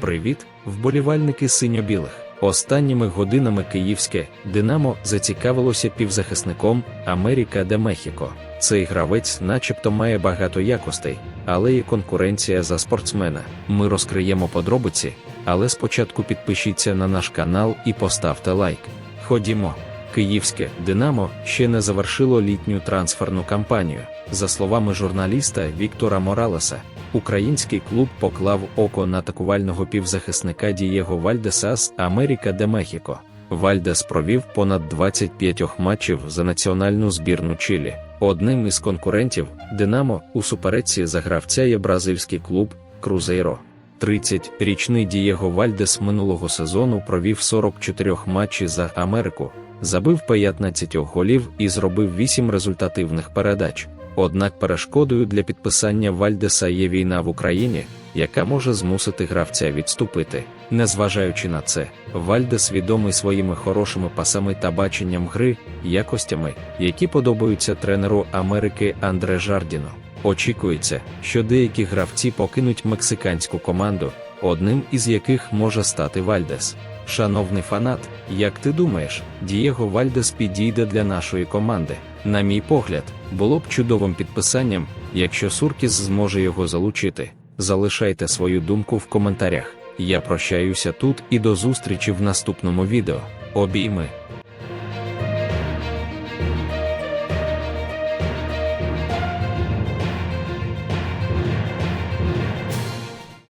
Привіт, вболівальники синьо-білих. Останніми годинами київське Динамо зацікавилося півзахисником Америка де Мехіко. Цей гравець, начебто, має багато якостей, але є конкуренція за спортсмена. Ми розкриємо подробиці, але спочатку підпишіться на наш канал і поставте лайк. Ходімо. Київське Динамо ще не завершило літню трансферну кампанію. За словами журналіста Віктора Моралеса, український клуб поклав око на атакувального півзахисника Дієго Вальдеса з Америка де Мехіко. Вальдес провів понад 25 матчів за національну збірну Чилі. Одним із конкурентів Динамо у суперечці за гравця є бразильський клуб Крузейро. 30-річний Дієго Вальдес минулого сезону провів 44 матчі за Америку, забив 15 голів і зробив 8 результативних передач. Однак перешкодою для підписання Вальдеса є війна в Україні, яка може змусити гравця відступити. Незважаючи на це, Вальдес відомий своїми хорошими пасами та баченням гри, якостями, які подобаються тренеру Америки Андре Жардіно. Очікується, що деякі гравці покинуть мексиканську команду, одним із яких може стати Вальдес. Шановний фанат, як ти думаєш, Дієго Вальдес підійде для нашої команди? На мій погляд, було б чудовим підписанням, якщо Суркіс зможе його залучити. Залишайте свою думку в коментарях. Я прощаюся тут і до зустрічі в наступному відео. Обійми!